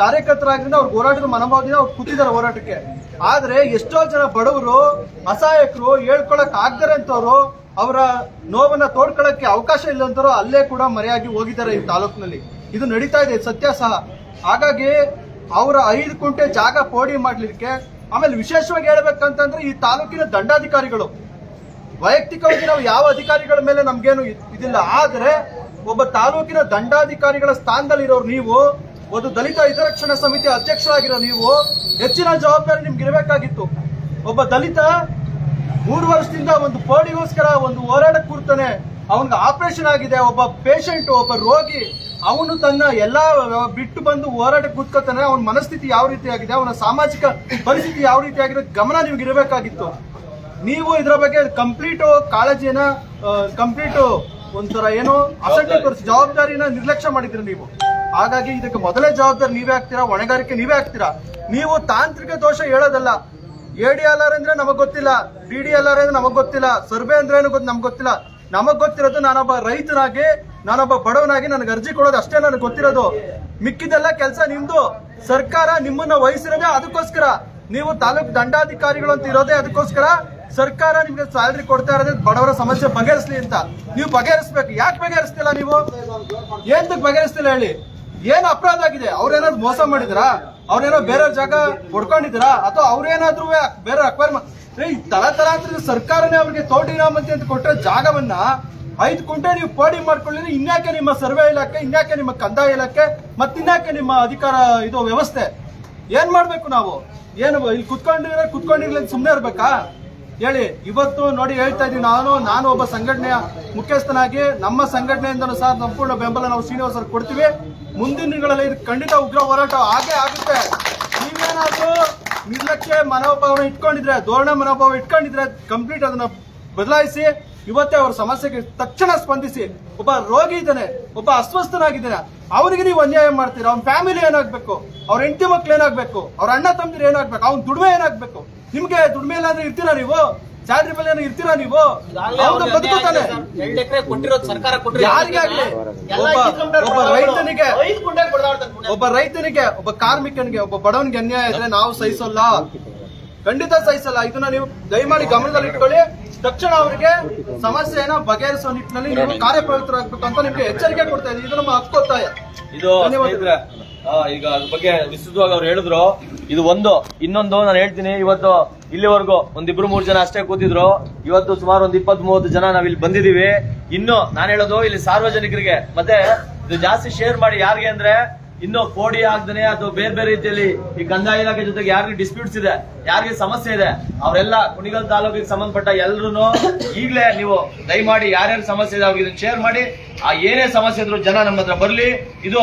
ಕಾರ್ಯಕರ್ತರಾಗಿಂದ ಅವ್ರ ಹೋರಾಟದ ಮನೋಭಾವದಿಂದ ಅವ್ರು ಕೂತಿದ್ದಾರೆ ಹೋರಾಟಕ್ಕೆ. ಆದ್ರೆ ಎಷ್ಟೋ ಜನ ಬಡವರು, ಅಸಹಾಯಕರು ಹೇಳ್ಕೊಳಕ್ ಆಗ್ತಾರೆ ಅಂತವ್ರು ಅವರ ನೋವನ್ನ ತೋಡ್ಕೊಳಕ್ಕೆ ಅವಕಾಶ ಇಲ್ಲಂತವ್ರು ಅಲ್ಲೇ ಕೂಡ ಮರೆಯಾಗಿ ಹೋಗಿದ್ದಾರೆ ಈ ತಾಲೂಕಿನಲ್ಲಿ. ಇದು ನಡೀತಾ ಇದೆ ಸತ್ಯ ಸಹ ಹಾಗಾಗಿ ಅವರ ಐದು ಕುಂಟೆ ಜಾಗ ಪೋಡಿ ಮಾಡ್ಲಿಕ್ಕೆ, ಆಮೇಲೆ ವಿಶೇಷವಾಗಿ ಹೇಳ್ಬೇಕಂತಂದ್ರೆ ಈ ತಾಲೂಕಿನ ದಂಡಾಧಿಕಾರಿಗಳು. ವೈಯಕ್ತಿಕವಾಗಿ ನಾವು ಯಾವ ಅಧಿಕಾರಿಗಳ ಮೇಲೆ ನಮ್ಗೇನು ಇದ್- ಇದಿಲ್ಲ, ಆದ್ರೆ ಒಬ್ಬ ತಾಲೂಕಿನ ದಂಡಾಧಿಕಾರಿಗಳ ಸ್ಥಾನದಲ್ಲಿರೋರು ನೀವು ಒಂದು ದಲಿತ ಹಿತರಕ್ಷಣಾ ಸಮಿತಿ ಅಧ್ಯಕ್ಷರಾಗಿರೋ ನೀವು, ಹೆಚ್ಚಿನ ಜವಾಬ್ದಾರಿ ನಿಮ್ಗೆ ಇರಬೇಕಾಗಿತ್ತು. ಒಬ್ಬ ದಲಿತ ಮೂರು ವರ್ಷದಿಂದ ಒಂದು ಪೋಡಿಗೋಸ್ಕರ ಒಂದು ಹೋರಾಟ ಕೂರ್ತಾನೆ, ಅವನಿಗೆ ಆಪರೇಷನ್ ಆಗಿದೆ, ಒಬ್ಬ ಪೇಷಂಟ್ ಒಬ್ಬ ರೋಗಿ, ಅವನು ತನ್ನ ಎಲ್ಲಾ ಬಿಟ್ಟು ಬಂದು ಹೋರಾಟ ಕೂತ್ಕೋತಾನೆ, ಅವನ ಮನಸ್ಥಿತಿ ಯಾವ ರೀತಿ ಆಗಿದೆ ಅವನ ಸಾಮಾಜಿಕ ಪರಿಸ್ಥಿತಿ ಯಾವ ರೀತಿ ಆಗಿದೆ ಗಮನ ನಿಮ್ಗೆ ಇರಬೇಕಾಗಿತ್ತು. ನೀವು ಇದರ ಬಗ್ಗೆ ಕಂಪ್ಲೀಟ್ ಕಾಳಜಿನ ಕಂಪ್ಲೀಟ್ ಒಂಥರ ಏನು ಅಸಡ್ಡೆ ಜವಾಬ್ದಾರಿನ ನಿರ್ಲಕ್ಷ್ಯ ಮಾಡಿದ್ರಿ ನೀವು. ಹಾಗಾಗಿ ಇದಕ್ಕೆ ಮೊದಲೇ ಜವಾಬ್ದಾರಿ ನೀವೇ ಆಗ್ತೀರಾ? ಹೊಣೆಗಾರಿಕೆ ನೀವೇ ಆಗ್ತೀರಾ? ನೀವು ತಾಂತ್ರಿಕ ದೋಷ ಹೇಳೋದಲ್ಲ. ಎ ಡಿ ಎಲ್ ಆರ್ ಅಂದ್ರೆ ನಮಗ್ ಗೊತ್ತಿಲ್ಲ ಡಿ ಡಿ ಎಲ್ ಆರ್ ಅಂದ್ರೆ ನಮಗ್ ಗೊತ್ತಿಲ್ಲ, ಸರ್ವೆ ಅಂದ್ರೆ ಏನು ಗೊತ್ತು ನಮ್ಗೆ ಗೊತ್ತಿಲ್ಲ. ನಮಗ್ ಗೊತ್ತಿರೋದು ನಾನೊಬ್ಬ ರೈತನಾಗಿ, ನಾನೊಬ್ಬ ಬಡವನಾಗಿ ನನಗೆ ಅರ್ಜಿ ಕೊಡೋದು ಅಷ್ಟೇ ನನಗೆ ಗೊತ್ತಿರೋದು. ಮಿಕ್ಕಿದೆಲ್ಲ ಕೆಲಸ ನಿಮ್ದು. ಸರ್ಕಾರ ನಿಮ್ಮನ್ನ ವಹಿಸಿರೋದೇ ಅದಕ್ಕೋಸ್ಕರ. ನೀವು ತಾಲೂಕು ದಂಡಾಧಿಕಾರಿಗಳು ಅಂತ ಇರೋದೇ ಅದಕ್ಕೋಸ್ಕರ ಸರ್ಕಾರ ನಿಮ್ಗೆ ಸ್ಯಾಲರಿ ಕೊಡ್ತಾ ಇರೋದೇ ಬಡವರ ಸಮಸ್ಯೆ ಬಗೆಹರಿಸ್ಲಿ ಅಂತ. ನೀವು ಬಗೆಹರಿಸ್ಬೇಕು. ಯಾಕೆ ಬಗೆಹರಿಸ್ತಿಲ್ಲ ನೀವು? ಏನ್ ಬಗೆಹರಿಸ್ತಿಲ್ಲ ಹೇಳಿ. ಏನ್ ಅಪರಾಧ ಆಗಿದೆ? ಅವ್ರೇನಾದ್ರು ಮೋಸ ಮಾಡಿದ್ರಾ? ಅವ್ರೇನೋ ಬೇರೆ ಜಾಗ ಹೊಡ್ಕೊಂಡಿದ್ರಾ ಅಥವಾ ಅವ್ರೇನಾದ್ರೂ ಬೇರೆ ಅಕ್ವೈರ್ ತರ ಅಂತ ಸರ್ಕಾರನೇ ಅವ್ರಿಗೆ ತೋಟಿ ರಾಮಂತಿ ಅಂತ ಕೊಟ್ಟರೆ ಜಾಗವನ್ನ ಐದು ಕುಂಟೆ ನೀವು ಪೋಡಿ ಮಾಡ್ಕೊಳ್ಳಿ ಇನ್ಯಾಕೆ ನಿಮ್ಮ ಸರ್ವೆ ಇಲಾಖೆ, ಇನ್ಯಾಕೆ ನಿಮ್ಮ ಕಂದಾಯ ಇಲಾಖೆ ಮತ್ತಿನ್ಯಾಕೆ ನಿಮ್ಮ ಅಧಿಕಾರ ಇದು ವ್ಯವಸ್ಥೆ? ಏನ್ ಮಾಡ್ಬೇಕು ನಾವು? ಏನು ಇಲ್ಲಿ ಕುತ್ಕೊಂಡಿರೋ ಕುತ್ಕೊಂಡಿರ್ಲಿ ಸುಮ್ಮನೆ ಇರ್ಬೇಕಾ? ಹೇಳಿ, ಇವತ್ತು ನೋಡಿ ಹೇಳ್ತಾ ಇದ್ದೀನಿ ನಾನು ನಾನು ಒಬ್ಬ ಸಂಘಟನೆಯ ಮುಖ್ಯಸ್ಥನಾಗಿ, ನಮ್ಮ ಸಂಘಟನೆಯಿಂದಲೂ ಸಹ ಸಂಪೂರ್ಣ ಬೆಂಬಲ ನಾವು ಶ್ರೀನಿವಾಸ್ ಕೊಡ್ತೀವಿ. ಮುಂದಿನ ದಿನಗಳಲ್ಲಿ ಇದು ಖಂಡಿತ ಉಗ್ರ ಹೋರಾಟ ಆಗೇ ಆಗುತ್ತೆ. ನೀವೇನಾದ್ರೂ ನಿರ್ಲಕ್ಷ್ಯ ಮನೋಭಾವ ಇಟ್ಕೊಂಡಿದ್ರೆ, ಧೋರಣೆ ಮನೋಭಾವ ಇಟ್ಕೊಂಡಿದ್ರೆ ಕಂಪ್ಲೀಟ್ ಅದನ್ನ ಬದಲಾಯಿಸಿ, ಇವತ್ತೇ ಅವ್ರ ಸಮಸ್ಯೆಗೆ ತಕ್ಷಣ ಸ್ಪಂದಿಸಿ, ಒಬ್ಬ ರೋಗಿ ಇದ್ದಾನೆ, ಒಬ್ಬ ಅಸ್ವಸ್ಥನಾಗಿದ್ದಾನೆ ಅವನಿಗೆ ನೀವು ಅನ್ಯಾಯ ಮಾಡ್ತೀರಾ? ಅವ್ನ ಫ್ಯಾಮಿಲಿ ಏನಾಗ್ಬೇಕು? ಅವ್ರ ಹೆಂಡತಿ ಮಕ್ಳು ಏನಾಗ್ಬೇಕು? ಅವ್ರ ಅಣ್ಣ ತಮ್ಮದಿರು ಏನಾಗ್ಬೇಕು? ಅವ್ನ ದುಡಿಮೆ ಏನಾಗ್ಬೇಕು? ನಿಮ್ಗೆ ದುಡಿಮೆ ಇಲ್ಲಾಂದ್ರೆ ಇರ್ತೀರಾ ನೀವು? ಸ್ಯಾಲ್ರಿ ಮೇಲೆ ಏನಾದ್ರು ಇರ್ತೀರಾ ನೀವು? ಅವ್ನು ಬದುಕುತ್ತಾನೆ ಎರಡು ಎಕರೆ ಕೊಟ್ಟಿರೋದು ಸರ್ಕಾರ ಯಾರಿಗಾಗ್ಲಿ? ಒಬ್ಬ ಒಬ್ಬ ರೈತನಿಗೆ ಒಬ್ಬ ರೈತನಿಗೆ ಒಬ್ಬ ಕಾರ್ಮಿಕನಿಗೆ ಒಬ್ಬ ಬಡವನಿಗೆ ಅನ್ಯಾಯ ಇದ್ರೆ ನಾವು ಸಹಿಸಲ್ಲ. ಖಂಡಿತ ಸಹಿಸಲ್ಲ. ಇದನ್ನ ನೀವು ದಯಮಾಡಿ ಗಮನದಲ್ಲಿ ಇಟ್ಕೊಳ್ಳಿ. ತಕ್ಷಣ ಅವರಿಗೆ ಸಮಸ್ಯೆಯನ್ನ ಬಗೆಹರಿಸುವ ನಿಟ್ಟಿನಲ್ಲಿ ನೀವು ಕಾರ್ಯಪ್ರವೃತ್ತರಾಗಬೇಕು ಅಂತ ನಿಮ್ಗೆ ಎಚ್ಚರಿಕೆ ಕೊಡ್ತಾ ಇದ್ದೀವಿ ಇದು ನಮ್ಮ ಹಕ್ಕೊತ್ತಾಯ ಇದು ಸ್ನೇಹಿತರೆ ಆ, ಈಗ ಅದ್ರ ಬಗ್ಗೆ ವಿಸ್ತೃತವಾಗಿ ಅವ್ರು ಹೇಳಿದ್ರು. ಇದು ಒಂದು, ಇನ್ನೊಂದು ನಾನು ಹೇಳ್ತೀನಿ. ಇವತ್ತು ಇಲ್ಲಿವರೆಗೂ ಒಂದಿಬ್ರು ಮೂರು ಜನ ಅಷ್ಟೇ ಕೂತಿದ್ರು. ಇವತ್ತು ಸುಮಾರು ಒಂದ್ ಇಪ್ಪತ್ ಮೂವತ್ತು ಜನ ನಾವಿಲ್ಲಿ ಬಂದಿದೀವಿ ಇನ್ನು ನಾನು ಹೇಳೋದು, ಇಲ್ಲಿ ಸಾರ್ವಜನಿಕರಿಗೆ, ಮತ್ತೆ ಇದು ಜಾಸ್ತಿ ಶೇರ್ ಮಾಡಿ ಯಾರಿಗೆ ಅಂದ್ರೆ, ಇನ್ನು ಕೋಡಿ ಆಗ್ದೇನೆ ಅಥವಾ ಬೇರೆ ಬೇರೆ ರೀತಿಯಲ್ಲಿ ಈ ಕಂದಾಯ ಇಲಾಖೆ ಜೊತೆಗೆ ಯಾರಿಗೆ ಡಿಸ್ಪ್ಯೂಟ್ಸ್ ಇದೆ, ಯಾರಿಗೆ ಸಮಸ್ಯೆ ಇದೆ, ಅವರೆಲ್ಲ ಕುಣಿಗಲ್ ತಾಲೂಕಿಗೆ ಸಂಬಂಧಪಟ್ಟ ಎಲ್ಲರೂ ಈಗಲೇ ನೀವು ದಯಮಾಡಿ ಯಾರ್ಯಾರು ಸಮಸ್ಯೆ ಇದೆ ಅವ್ರಿಗೆ ಶೇರ್ ಮಾಡಿ. ಆ ಏನೇ ಸಮಸ್ಯೆ ಇದ್ರು ಜನ ನಮ್ಮ ಬರಲಿ ಬರ್ಲಿ. ಇದು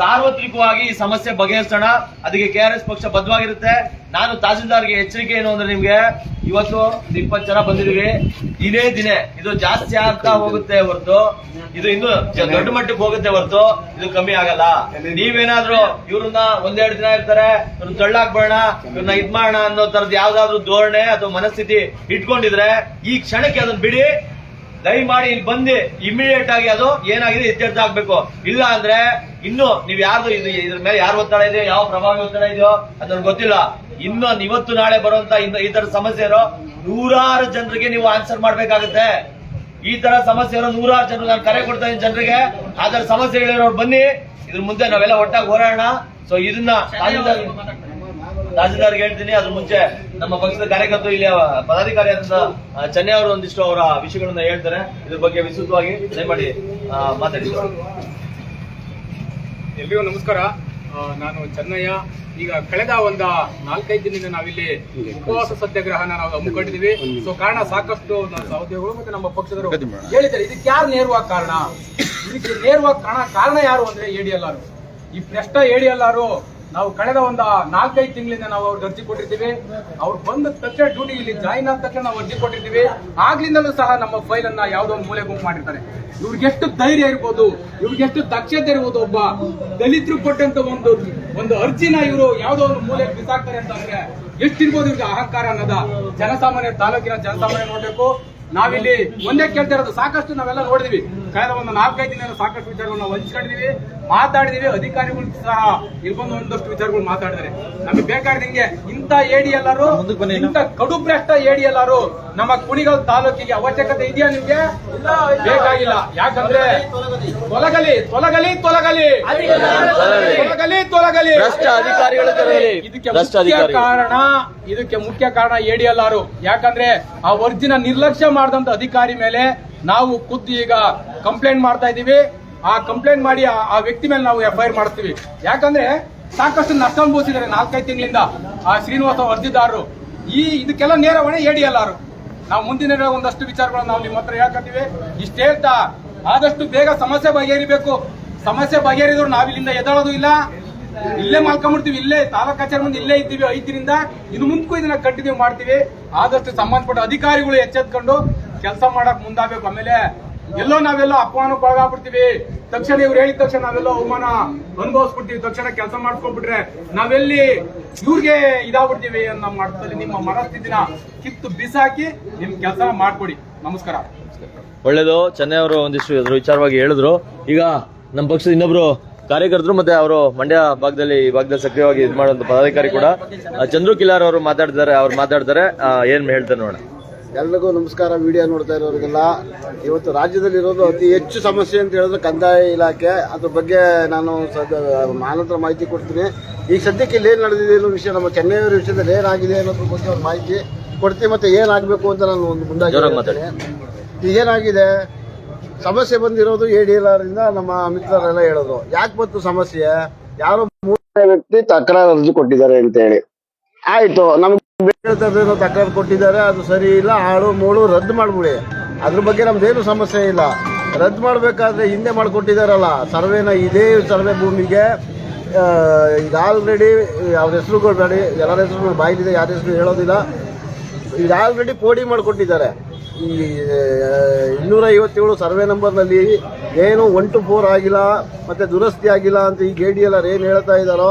ಸಾರ್ವತ್ರಿಕವಾಗಿ ಈ ಸಮಸ್ಯೆ ಬಗೆಹರಿಸೋಣ. ಅದಕ್ಕೆ ಕೆ ಆರ್ ಎಸ್ ಪಕ್ಷ ಬದ್ಧವಾಗಿರುತ್ತೆ. ನಾನು ತಹಸೀಲ್ದಾರ್ಗೆ ಎಚ್ಚರಿಕೆ ಏನು ಅಂದ್ರೆ ನಿಮ್ಗೆ ಇವತ್ತು ಇಪ್ಪತ್ತು ಜನ ಬಂದಿದೀವಿ ಇದೇ ದಿನೇ. ಇದು ಜಾಸ್ತಿ ಆಗ್ತಾ ಹೋಗುತ್ತೆ ಹೊರತು. ಇದು ಇನ್ನು ದೊಡ್ಡ ಮಟ್ಟಕ್ಕೆ ಹೋಗುತ್ತೆ ಹೊರತು. ಇದು ಕಮ್ಮಿ ಆಗಲ್ಲ. ನೀವೇನಾದ್ರೂ ಇವ್ರನ್ನ ಒಂದೆರಡು ದಿನ ಇರ್ತಾರೆ. ಇವ್ರನ್ನ ತಳ್ಳಾಕ್ಬೇಡ ಇವ್ರನ್ನ ಇದ್ ಮಾಡೋಣ ಅನ್ನೋ ತರದ್ ಯಾವ್ದಾದ್ರು ಧೋರಣೆ ಅಥವಾ ಮನಸ್ಥಿತಿ ಇಟ್ಕೊಂಡಿದ್ರೆ ಈ ಕ್ಷಣಕ್ಕೆ ಅದನ್ನ ಬಿಡಿ. ದಯಮಾಡಿ ಇಲ್ಲಿ ಬಂದು ಇಮಿಡಿಯೇಟ್ ಆಗಿ ಅದು ಏನಾಗಿದೆ ಇತ್ಯರ್ಥ ಆಗ್ಬೇಕು. ಇಲ್ಲ ಅಂದ್ರೆ ಇನ್ನು ನೀವ್ ಯಾರ್ದು ಇದು ಇದ್ರ ಮೇಲೆ ಯಾರು ಒತ್ತಡ ಇದೆಯೋ ಯಾವ ಪ್ರಭಾವಿ ಒತ್ತಡ ಇದೆಯೋ ಅದನ್ನ ಗೊತ್ತಿಲ್ಲ. ಇನ್ನು ಇವತ್ತು ನಾಳೆ ಬರುವಂತ ಈ ತರ ಸಮಸ್ಯೆ ಇರೋ ನೂರಾರು ಜನರಿಗೆ ನೀವು ಆನ್ಸರ್ ಮಾಡ್ಬೇಕಾಗತ್ತೆ. ಈ ತರ ಸಮಸ್ಯೆ ಇರೋ ನೂರಾರು ಜನರು ನಾನು ಕರೆ ಕೊಡ್ತಾ ಇದ್ದೀನಿ ಜನರಿಗೆ. ಆ ತರ ಸಮಸ್ಯೆಗಳಿರೋರು ಬನ್ನಿ. ಇದ್ರ ಮುಂದೆ ನಾವೆಲ್ಲ ಒಟ್ಟಾಗಿ ಹೋರಾಡೋಣ. ಸೊ ಇದನ್ನ ತಹಸೀಲ್ದಾರ್ಗೆ ಹೇಳ್ತೀನಿ ಅದ್ರ ಮುಂಚೆ ನಮ್ಮ ಪಕ್ಷದ ಕಾರ್ಯಕರ್ತರು ಇಲ್ಲಿ ಪದಾಧಿಕಾರಿ ಆ, ಚೆನ್ನೈ ಅವರು ಒಂದಿಷ್ಟು ಅವರ ವಿಷಯಗಳನ್ನ ಹೇಳ್ತಾರೆ. ಇದ್ರ ಬಗ್ಗೆ ವಿಸ್ತೃತವಾಗಿ ದಯಮಾಡಿ ಮಾತಾಡಿದ್ರು ಮಾತಾಡಿ ಎಲ್ರಿಗೂ ನಮಸ್ಕಾರ. ನಾನು ಚೆನ್ನಯ್ಯ. ಈಗ ಕಳೆದ ಒಂದ ನಾಲ್ಕೈದು ದಿನದಿಂದ ನಾವಿಲ್ಲಿ ಉಪವಾಸ ಸತ್ಯಾಗ್ರಹನ ನಾವು ಹಮ್ಮಿಕೊಂಡಿದೀವಿ ಸೊ ಕಾರಣ ಸಾಕಷ್ಟು ಸಹೋದ್ಯೋಗಿಗಳು ಮತ್ತೆ ನಮ್ಮ ಪಕ್ಷದವರು ಹೇಳಿದ್ದಾರೆ. ಇದಕ್ಕೆ ಯಾರು ನೇರವಾಗಿ ಕಾರಣ? ಇದಕ್ಕೆ ನೇರವಾಗಿ ಕಾರಣ ಕಾರಣ ಯಾರು ಅಂದ್ರೆ ಎಡಿಎಲ್ಆರ್ ಈ ಪ್ರಶ್ನೆ ಎಡಿಎಲ್ಆರ್ ನಾವು ಕಳೆದ ಒಂದು ನಾಲ್ಕೈದು ತಿಂಗಳಿಂದ ನಾವು ಅವ್ರಿಗೆ ಅರ್ಜಿ ಕೊಟ್ಟಿರ್ತೀವಿ ಅವ್ರು ಬಂದ ತಕ್ಷಣ ಡ್ಯೂಟಿ ಇಲ್ಲಿ ಜಾಯಿನ್ ಆದ ತಕ್ಷಣ ನಾವು ಅರ್ಜಿ ಕೊಟ್ಟಿರ್ತೀವಿ ಆಗ್ಲಿಂದಲೂ ಸಹ ನಮ್ಮ ಫೈಲ್ ಅನ್ನ ಯಾವ್ದೋ ಒಂದು ಮೂಲೆ ಗುಂಪು ಮಾಡಿರ್ತಾರೆ. ಇವ್ರಿಗೆ ಎಷ್ಟು ಧೈರ್ಯ ಇರ್ಬೋದು, ಇವ್ರಿಗೆ ಎಷ್ಟು ದಕ್ಷತೆ ಇರ್ಬೋದು ಒಬ್ಬ ದಲಿತರು ಕೊಟ್ಟಂತ ಒಂದು ಒಂದು ಅರ್ಜಿನ ಇವರು ಯಾವ್ದೋ ಒಂದು ಮೂಲೆ ಬಿಸಾಕ್ತಾರೆ ಅಂತ ಅಂದ್ರೆ ಎಷ್ಟಿರ್ಬೋದು ಇವ್ರಿಗೆ ಅಹಂಕಾರ ಅನ್ನೋದ? ಜನಸಾಮಾನ್ಯ ತಾಲೂಕಿನ ಜನಸಾಮಾನ್ಯ ನೋಡ್ಬೇಕು. ನಾವಿಲ್ಲಿ ಒಂದೇ ಕೇಳ್ತಾ ಇರೋದು, ಸಾಕಷ್ಟು ನಾವೆಲ್ಲ ನೋಡಿದೀವಿ. ಕಳೆದ ಒಂದು ನಾಲ್ಕೈದು ದಿನ ಸಾಕಷ್ಟು ವಿಚಾರವನ್ನು ನಾವು ಹಂಚ್ಕೊಂಡಿದೀವಿ. ಮಾತಾಡಿದೀವಿ ಅಧಿಕಾರಿಗಳು ಸಹ ಇಲ್ಲಿ ಬಂದು ಒಂದಷ್ಟು ವಿಚಾರಗಳು ಮಾತಾಡಿದ್ರೆ ನಮಗೆ ಬೇಕಾದಂಗೆ ಇಂಥ ಏಡಿ ಎಲ್ಲರೂ ಇಂಥ ಕಡು ಭ್ರಷ್ಟ ಏಡಿ ಎಲ್ಲಾರು ನಮ್ಮ ಕುಣಿಗಲ್ ತಾಲೂಕಿಗೆ ಅವಶ್ಯಕತೆ ಇದೆಯಾ ನಿಮ್ಗೆ? ಬೇಕಾಗಿಲ್ಲ. ಯಾಕಂದ್ರೆ ತೊಲಗಲಿ ತೊಲಗಲಿ. ತೊಲಗಲಿ ತೊಲಗಲಿ ತೊಲಗಲಿ. ಭ್ರಷ್ಟ ಅಧಿಕಾರಿಗಳು ತೊಲಗಲಿ. ಇದಕ್ಕೆ ಭ್ರಷ್ಟ ಮುಖ್ಯ ಕಾರಣ ಇದಕ್ಕೆ ಮುಖ್ಯ ಕಾರಣ ಏಡಿ ಎಲ್ಲಾರು. ಯಾಕಂದ್ರೆ ಆ ವರ್ಜಿನ ನಿರ್ಲಕ್ಷ್ಯ ಮಾಡಿದಂತ ಅಧಿಕಾರಿ ಮೇಲೆ ನಾವು ಖುದ್ದು ಈಗ ಕಂಪ್ಲೇಂಟ್ ಮಾಡ್ತಾ ಇದೀವಿ. ಆ ಕಂಪ್ಲೇಂಟ್ ಮಾಡಿ ಆ- ವ್ಯಕ್ತಿ ಮೇಲೆ ನಾವು ಎಫ್ ಐ ಮಾಡ್ತೀವಿ. ಯಾಕಂದ್ರೆ ಸಾಕಷ್ಟು ನಷ್ಟ ಅನುಭವಿಸಿದ್ದಾರೆ ನಾಲ್ಕೈದು ತಿಂಗಳಿಂದ. ಆ ಶ್ರೀನಿವಾಸ ಅರ್ಜಿದಾರರು ಈ ಇದಕ್ಕೆಲ್ಲ ನೇರ ಹೊಣೆ ಎಡಿಎಲ್ಆರ್ ನಾವು ಮುಂದಿನ ದಿನ ಒಂದಷ್ಟು ವಿಚಾರಗಳನ್ನು ನಾವು ನಿಮ್ಮ ಹತ್ರ ಹೇಳ್ಕೊತೀವಿ. ಇಷ್ಟೇ ಹೇಳ್ತಾ ಆದಷ್ಟು ಬೇಗ ಸಮಸ್ಯೆ ಬಗೆಹರಿಬೇಕು. ಸಮಸ್ಯೆ ಬಗೆಹರಿದ್ರು ನಾವಿಲ್ಲಿಂದ ಎದ್ದೇಳೋದು ಇಲ್ಲ. ಇಲ್ಲೇ ಮಾಡ್ಕೊಂಡ್ಬಿಡ್ತೀವಿ ಇಲ್ಲೇ ತಾಲೂಕ್ ಕಚೇರಿ ಮುಂದೆ ಇಲ್ಲೇ ಇದ್ದೀವಿ ಐದರಿಂದ. ಇನ್ನು ಮುಂದಕ್ಕೂ ಇದನ್ನ ಕಂಟಿನ್ಯೂ ಮಾಡ್ತೀವಿ. ಆದಷ್ಟು ಸಂಬಂಧಪಟ್ಟ ಅಧಿಕಾರಿಗಳು ಎಚ್ಚೆತ್ಕೊಂಡು ಕೆಲಸ ಮಾಡಕ್ ಮುಂದಾಗಬೇಕು. ಆಮೇಲೆ ಎಲ್ಲೋ ನಾವೆಲ್ಲ ಅಪಮಾನಕ್ಕೆ ಒಳಗಾಗ್ಬಿಡ್ತೀವಿ. ತಕ್ಷಣ ಇವ್ರು ಹೇಳಿದ ತಕ್ಷಣ ನಾವೆಲ್ಲ ಅವಮಾನ ಅನುಭವಿಸ್ಬಿಡ್ತೀವಿ. ತಕ್ಷಣ ಕೆಲಸ ಮಾಡ್ಕೊಂಡ್ಬಿಟ್ರೆ ನಾವೆಲ್ಲಿ ಇವ್ರಿಗೆ ಇದಾಗ್ಬಿಡ್ತೀವಿ ಅನ್ನೋ ಮಟ್ಟದಲ್ಲಿ ನಿಮ್ಮ ಮನಸ್ಥಿತಿನ ಕಿತ್ತು ಬಿಸಾಕಿ ನಿಮ್ ಕೆಲಸ ಮಾಡ್ಕೊಡಿ. ನಮಸ್ಕಾರ. ಒಳ್ಳೇದು. ಚೆನ್ನೈ ಅವರು ಒಂದಿಷ್ಟು ವಿಚಾರವಾಗಿ ಹೇಳಿದ್ರು. ಈಗ ನಮ್ಮ ಪಕ್ಷದ ಇನ್ನೊಬ್ರು ಕಾರ್ಯಕರ್ತರು ಮತ್ತೆ ಅವರು ಮಂಡ್ಯ ಭಾಗದಲ್ಲಿ ಈ ಭಾಗದಲ್ಲಿ ಸಕ್ರಿಯವಾಗಿ ಇದು ಮಾಡುವಂತ ಪದಾಧಿಕಾರಿ ಕೂಡ ಚಂದ್ರು ಕಿಲಾರ್ ಅವರು ಮಾತಾಡಿದ್ದಾರೆ ಅವ್ರು ಮಾತಾಡ್ತಾರೆ. ಏನ್ ಹೇಳ್ತಾರೆ ನೋಡೋಣ. ಎಲ್ರಿಗೂ ನಮಸ್ಕಾರ. ವಿಡಿಯೋ ನೋಡ್ತಾ ಇರೋರಿಗೆಲ್ಲ ಇವತ್ತು ರಾಜ್ಯದಲ್ಲಿರೋದು ಅತಿ ಹೆಚ್ಚು ಸಮಸ್ಯೆ ಅಂತ ಹೇಳಿದ್ರೆ ಕಂದಾಯ ಇಲಾಖೆ. ಅದ್ರ ಬಗ್ಗೆ ನಾನು ಸದ್ಯ ಮಾನತ್ರ ಮಾಹಿತಿ ಕೊಡ್ತೀನಿ. ಈಗ ಸದ್ಯಕ್ಕೆ ಇಲ್ಲಿ ಏನು ನಡೆದಿದೆ ಅನ್ನೋ ವಿಷಯ ನಮ್ಮ ಚೆನ್ನೈಯವರ ವಿಷಯದಲ್ಲಿ ಏನಾಗಿದೆ ಅನ್ನೋದ್ರ ಬಗ್ಗೆ ಒಂದು ಮಾಹಿತಿ ಕೊಡ್ತೀನಿ ಮತ್ತೆ ಏನಾಗಬೇಕು ಅಂತ ನಾನು ಒಂದು ಮುಂದಾಗಿ ಮಾತಾಡಿ. ಈಗ ಈಗೇನಾಗಿದೆ ಸಮಸ್ಯೆ ಬಂದಿರೋದು ಎ ಡಿ ನಮ್ಮ ಮಿತ್ರರೆಲ್ಲ ಹೇಳೋದು ಯಾಕೆ ಬಂತು ಸಮಸ್ಯೆ? ಯಾರೋ ಮೂರನೇ ವ್ಯಕ್ತಿ ತಕರಾರು ಅರ್ಜಿ ಕೊಟ್ಟಿದ್ದಾರೆ ಅಂತ ಹೇಳಿ ಆಯ್ತು, ನಮ್ಗೆ ತಕರಾರು ಕೊಟ್ಟಿದ್ದಾರೆ, ಅದು ಸರಿ ಇಲ್ಲ, ಹಾಳು, ಮೂಳು ರದ್ದು ಮಾಡ್ಬಿಡಿ. ಅದ್ರ ಬಗ್ಗೆ ನಮ್ದೇನು ಸಮಸ್ಯೆ ಇಲ್ಲ. ರದ್ದು ಮಾಡಬೇಕಾದ್ರೆ ಹಿಂದೆ ಮಾಡಿಕೊಟ್ಟಿದ್ದಾರಲ್ಲ ಸರ್ವೆನ ಇದೇ ಸರ್ವೆ ಭೂಮಿಗೆ ಇದು ಆಲ್ರೆಡಿ ಅವ್ರ ಹೆಸರುಗಳು ಬೇಡಿ ಎಲ್ಲರ ಹೆಸರು ಬಾಯಿಲಿದೆ, ಯಾರ ಹೆಸರು ಹೇಳೋದಿಲ್ಲ. ಇದು ಆಲ್ರೆಡಿ ಪೋಡಿ ಮಾಡಿಕೊಟ್ಟಿದ್ದಾರೆ. ಈ ಇನ್ನೂರ ಐವತ್ತೇಳು ಸರ್ವೆ ನಂಬರ್ನಲ್ಲಿ ಏನು ಒನ್ ಟು ಫೋರ್ ಆಗಿಲ್ಲ, ಮತ್ತೆ ದುರಸ್ತಿ ಆಗಿಲ್ಲ ಅಂತ ಈ ಎಲ್ ಏನು ಹೇಳ್ತಾ ಇದ್ದಾರೋ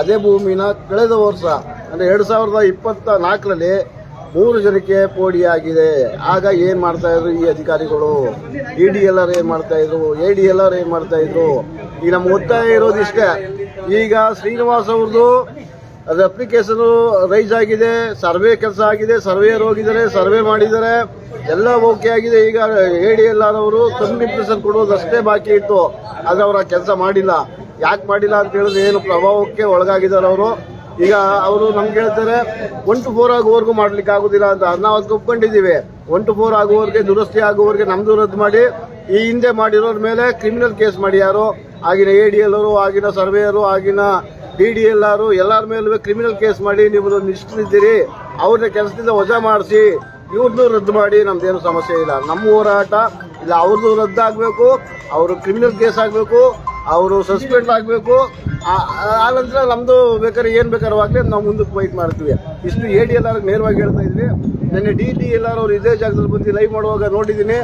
ಅದೇ ಭೂಮಿನ ಕಳೆದ ವರ್ಷ ಅಂದ್ರೆ ಎರಡು ಸಾವಿರದ ಇಪ್ಪತ್ತ ನಾಲ್ಕರಲ್ಲಿ ಮೂರು ಜನಕ್ಕೆ ಪೋಡಿ ಆಗಿದೆ. ಆಗ ಏನು ಮಾಡ್ತಾ ಇದ್ರು ಈ ಅಧಿಕಾರಿಗಳು? ಇ ಡಿ ಎಲ್ ಆರ್ ಏನ್ ಮಾಡ್ತಾ ಇದ್ರು? ಎ ಡಿ ಎಲ್ ಆರ್ ಏನ್ ಮಾಡ್ತಾ ಇದ್ರು? ಈಗ ನಮ್ಮ ಒತ್ತಾಯ ಇರೋದಿಷ್ಟೇ ಈಗ ಶ್ರೀನಿವಾಸ್ ಅವ್ರದ್ದು ಅದು ಅಪ್ಲಿಕೇಶನ್ ರೈಸ್ ಆಗಿದೆ, ಸರ್ವೆ ಕೆಲಸ ಆಗಿದೆ, ಸರ್ವೇಯರ್ ಹೋಗಿದ್ದಾರೆ, ಸರ್ವೆ ಮಾಡಿದ್ದಾರೆ, ಎಲ್ಲ ಓಕೆ ಆಗಿದೆ. ಈಗ ಎ ಡಿ ಎಲ್ ಆರ್ ಅವರು ಕೊಡೋದು ಕೊಡೋದಷ್ಟೇ ಬಾಕಿ ಇತ್ತು. ಆದರೆ ಅವ್ರು ಕೆಲಸ ಮಾಡಿಲ್ಲ. ಯಾಕೆ ಮಾಡಿಲ್ಲ ಅಂತ ಹೇಳಿದ್ರೆ ಏನು ಪ್ರಭಾವಕ್ಕೆ ಒಳಗಾಗಿದ್ದಾರೆ ಅವರು? ಈಗ ಅವರು ನಮ್ಗೆ ಹೇಳ್ತಾರೆ ಒನ್ ಟು ಫೋರ್ ಆಗುವವರೆಗೂ ಮಾಡ್ಲಿಕ್ಕೆ ಆಗುದಿಲ್ಲ ಅಂತ. ನಾವು ಅದಕ್ಕೆ ಒಪ್ಕೊಂಡಿದ್ದೀವಿ. ಒನ್ ಟು ಫೋರ್ ಆಗುವವರೆಗೆ, ದುರಸ್ತಿ ಆಗುವವರೆಗೆ ನಮ್ದು ರದ್ದು ಮಾಡಿ, ಈ ಹಿಂದೆ ಮಾಡಿರೋರ ಮೇಲೆ ಕ್ರಿಮಿನಲ್ ಕೇಸ್ ಮಾಡಿ ಯಾರು? ಆಗಿನ ಎ ಡಿ ಎಲ್ ಅವರು ಆಗಿನ ಸರ್ವೇಯರು ಆಗಿನ ಡಿ ಡಿ ಎಲ್ ಆರು ಎಲ್ಲರ ಮೇಲೂ ಕ್ರಿಮಿನಲ್ ಕೇಸ್ ಮಾಡಿ ನೀವು ನಿಷ್ಠಿದ್ದೀರಿ ಅವ್ರನ್ನ ಕೆಲಸದಿಂದ ವಜಾ ಮಾಡಿಸಿ ಇವ್ರದ್ದು ರದ್ದು ಮಾಡಿ, ನಮ್ದೇನು ಸಮಸ್ಯೆ ಇಲ್ಲ. ನಮ್ಮ ಹೋರಾಟ, ಇಲ್ಲ ಅವ್ರದ್ದು ರದ್ದಾಗಬೇಕು, ಅವರು ಕ್ರಿಮಿನಲ್ ಕೇಸ್ ಆಗಬೇಕು ಅವರು ಸಸ್ಪೆಂಡ್ ಆಗಬೇಕು. ಆ ನಮ್ಮದು ಬೇಕಾದ್ರೆ ಏನು ಬೇಕಾದ್ರೂ ಆಗಲಿ ನಾವು ಮುಂದಕ್ಕೆ ವೈಟ್ ಮಾಡ್ತೀವಿ. ಇಷ್ಟು ಎ ಡಿ ಎಲ್ ನೇರವಾಗಿ ಹೇಳ್ತಾ ಇದ್ವಿ ನಿನ್ನೆ ಡಿ ಡಿ ಎಲ್ ಅವರು ಇದೇ ಜಾಗದಲ್ಲಿ ಬಂದು ಲೈವ್ ಮಾಡುವಾಗ ನೋಡಿದ್ದೀನಿ.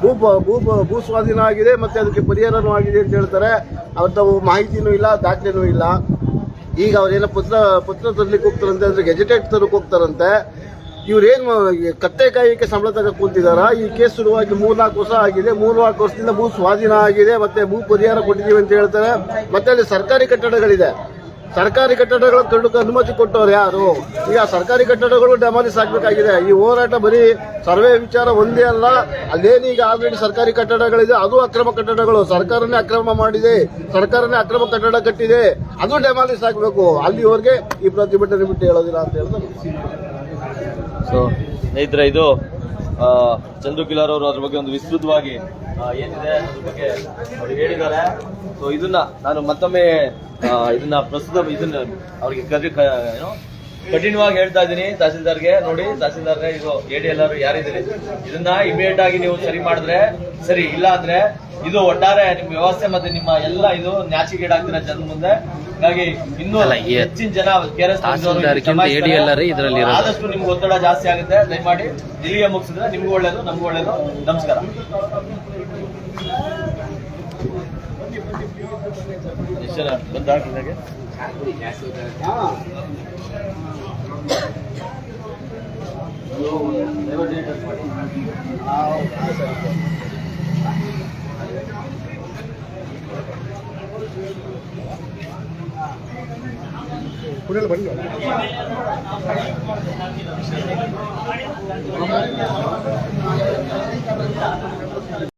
ಭೂ ಭೂ ಭೂ ಸ್ವಾಧೀನ ಆಗಿದೆ ಮತ್ತು ಅದಕ್ಕೆ ಪರಿಹಾರನೂ ಆಗಿದೆ ಅಂತ ಹೇಳ್ತಾರೆ. ಅವ್ರದ್ದು ಮಾಹಿತಿನೂ ಇಲ್ಲ, ದಾಖಲೆನೂ ಇಲ್ಲ. ಈಗ ಅವ್ರೇನೋ ಪತ್ರ ಪತ್ರ ತರಲಿಕ್ಕೆ ಹೋಗ್ತಾರಂತೆ ಅಂದ್ರೆ ಗೆಜೆಟೆಡ್ ತರಕ್ಕೆ ಹೋಗ್ತಾರಂತೆ. ಇವ್ರೇನು ಕತ್ತೆ ಕಾಯಕ್ಕೆ ಸಂಬಳ ತಗ ಕೂತಿದಾರ? ಈ ಕೇಸ್ ಶುರುವಾಗಿ ಮೂರ್ನಾಲ್ಕು ವರ್ಷ ಆಗಿದೆ. ಮೂರ್ನಾಲ್ಕು ವರ್ಷದಿಂದ ಭೂ ಸ್ವಾಧೀನ ಆಗಿದೆ. ಮತ್ತೆ ಭೂ ಪರಿಹಾರ ಕೊಟ್ಟಿದ್ದೀವಿ ಅಂತ ಹೇಳ್ತಾರೆ. ಮತ್ತೆ ಅಲ್ಲಿ ಸರ್ಕಾರಿ ಕಟ್ಟಡಗಳಿದೆ. ಸರ್ಕಾರಿ ಕಟ್ಟಡಗಳ ಕಂಡು ಅನುಮತಿ ಕೊಟ್ಟವ್ರು ಯಾರು? ಈಗ ಸರ್ಕಾರಿ ಕಟ್ಟಡಗಳು ಡೆಮಾಲಿಸ್ ಆಗ್ಬೇಕಾಗಿದೆ. ಈ ಹೋರಾಟ ಬರೀ ಸರ್ವೆ ವಿಚಾರ ಒಂದೇ ಅಲ್ಲ. ಅಲ್ಲೇನೀಗ ಆಲ್ರೆಡಿ ಸರ್ಕಾರಿ ಕಟ್ಟಡಗಳಿದೆ. ಅದು ಅಕ್ರಮ ಕಟ್ಟಡಗಳು. ಸರ್ಕಾರನೇ ಅಕ್ರಮ ಮಾಡಿದೆ. ಸರ್ಕಾರನೇ ಅಕ್ರಮ ಕಟ್ಟಡ ಕಟ್ಟಿದೆ. ಅದು ಡೆಮಾಲಿಸ್ ಆಗಬೇಕು. ಅಲ್ಲಿವರೆಗೆ ಈ ಪ್ರತಿಭಟನೆ ಬಿಟ್ಟು ಹೇಳೋದಿಲ್ಲ ಅಂತ ಹೇಳಿದ್ರೆ ಸೊ ಸ್ನೇಹಿತರೆ, ಇದು ಚಂದ್ರು ಕಿಲಾರ್ ಅವರು ಅದ್ರ ಬಗ್ಗೆ ಒಂದು ವಿಸ್ತೃತವಾಗಿ ಏನಿದೆ ಅದ್ರ ಬಗ್ಗೆ ಅವ್ರು ಹೇಳಿದ್ದಾರೆ. ಸೊ ಇದನ್ನ ನಾನು ಮತ್ತೊಮ್ಮೆ ಇದನ್ನ ಪ್ರಸ್ತುತ ಇದನ್ನ ಅವ್ರಿಗೆ ಕರಿ ಏನು ಕಠಿಣವಾಗಿ ಹೇಳ್ತಾ ಇದ್ದೀನಿ ತಹಸೀಲ್ದಾರ್ಗೆ. ನೋಡಿ ತಹಸೀಲ್ದಾರ್ಗೆ ಇದು ಎ ಡಿ ಎಲ್ ಆರ್ ಯಾರಿದ್ದೀರಿ? ಇದನ್ನ ಇಮಿಡಿಯೇಟ್ ಆಗಿ ನೀವು ಸರಿ ಮಾಡಿದ್ರೆ ಸರಿ ಇಲ್ಲ ಅಂದ್ರೆ ಇದು ಒಟ್ಟಾರೆ ನಿಮ್ಮ ವ್ಯವಸ್ಥೆ ಮತ್ತೆ ನಿಮ್ಮ ಎಲ್ಲ ಇದು ನ್ಯಾಚಿಗೇಡಾಗ್ತಿರೋ ಜನ ಮುಂದೆ. ಹಾಗಾಗಿ ಇನ್ನೂ ಹೆಚ್ಚಿನ ಜನ ಕೆರೆಸ್ ಆದಷ್ಟು ನಿಮ್ಗೆ ಒತ್ತಡ ಜಾಸ್ತಿ ಆಗುತ್ತೆ. ದಯಮಾಡಿ ಇಲ್ಲಿಗೆ ಮುಗಿಸಿದ್ರೆ ನಿಮ್ಗೂ ಒಳ್ಳೇದು ನಮ್ಗೂ ಒಳ್ಳೇದು. ನಮಸ್ಕಾರ. ಎಷ್ಟು ಜನ ಕುಡಿಯಲು ಬನ್ನಿ